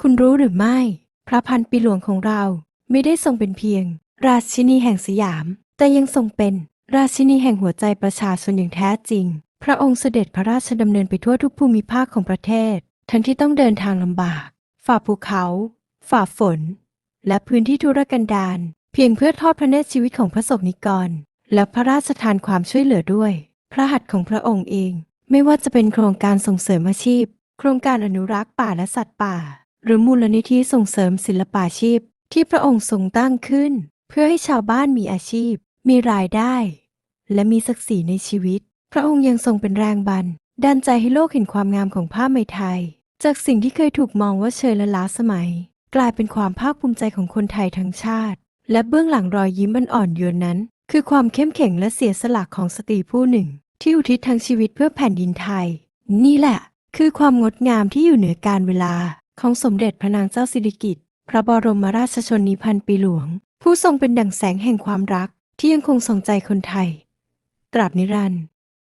คุณรู้หรือไม่ พระพันปีหลวงของเราไม่ได้ทรงเป็นเพียง ราชินีแห่งสยาม แต่ยังทรงเป็นราชินีแห่งหัวใจประชาชนอย่างแท้จริง พระองค์เสด็จพระราชดำเนินไปทั่วทุกภูมิภาคของประเทศ ทั้งที่ต้องเดินทางลำบาก ฝ่าภูเขา ฝ่าฝน และพื้นที่ทุรกันดารเพียงเพื่อทอดพระเนตรชีวิตของพระสงฆ์นิกร และพระราชทานความช่วยเหลือด้วย พระหัตถ์ของพระองค์เอง ไม่ว่าจะเป็นโครงการส่งเสริมอาชีพ โครงการอนุรักษ์ป่าและสัตว์ป่า หรือมูลนิธิส่งเสริมศิลปาชีพ ที่พระองค์ทรงตั้งขึ้น เพื่อให้ชาวบ้านมีอาชีพ มีรายได้ และมีศักดิ์ศรีในชีวิต พระองค์ยังทรงเป็นแรงบันดาลใจให้โลกเห็นความงามของผ้าไหมไทย จากสิ่งที่เคยถูกมองว่าเชยและล้าสมัย กลายเป็นความภาคภูมิใจของคนไทยทั้งชาติ และเบื้องหลังรอยยิ้มอันอ่อนโยนนั้น คือความเข้มแข็งและเสียสละของสตรีผู้หนึ่ง ที่อุทิศทั้งชีวิตเพื่อแผ่นดินไทย นี่แหละ คือความงดงามที่อยู่เหนือการเวลา ของสมเด็จพระนางเจ้าสิริกิติ์พระบรมราชชนนีพันปีหลวง ผู้ทรงเป็นดั่งแสงแห่งความรักที่ยังคงส่องใจคนไทย ตราบนิรันดร์